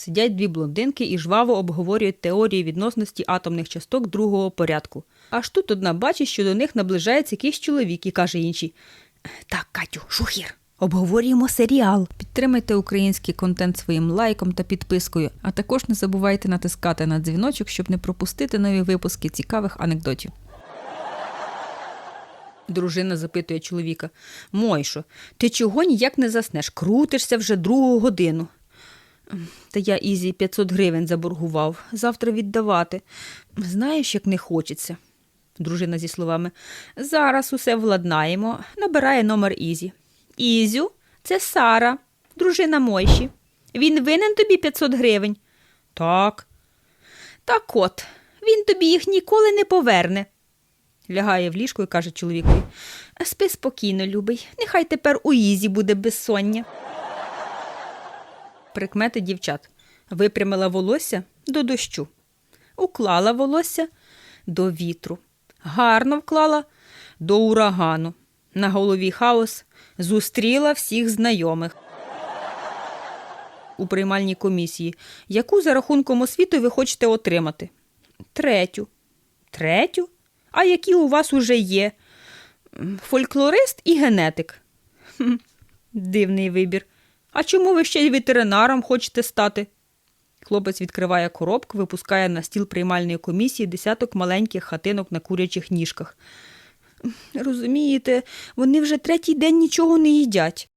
Сидять дві блондинки і жваво обговорюють теорії відносності атомних часток другого порядку. Аж тут одна бачить, що до них наближається якийсь чоловік і каже іншій: Так, Катю, шухір. Обговорюємо серіал. Підтримайте український контент своїм лайком та підпискою, а також не забувайте натискати на дзвіночок, щоб не пропустити нові випуски цікавих анекдотів. Дружина запитує чоловіка: Мойшо, ти чого ніяк не заснеш? Крутишся вже другу годину. Та я Ізі 500 гривень заборгував. Завтра віддавати. Знаєш, як не хочеться. Дружина зі словами Зараз усе владнаємо. Набирає номер Ізі. Ізю, це Сара, дружина Мойші. Він винен тобі 500 гривень. Так. Так от, він тобі їх ніколи не поверне. Лягає в ліжко і каже чоловікові Спи спокійно, любий, нехай тепер у Ізі буде безсоння. Прикмети дівчат. Випрямила волосся до дощу. Уклала волосся до вітру. Гарно вклала до урагану. На голові хаос зустріла всіх знайомих. У приймальній комісії. Яку за рахунком освіти ви хочете отримати? Третю. Третю? А які у вас уже є? Фольклорист і генетик. Дивний вибір. А чому ви ще й ветеринаром хочете стати? Хлопець відкриває коробку, випускає на стіл приймальної комісії десяток маленьких хатинок на курячих ніжках. Розумієте, вони вже третій день нічого не їдять.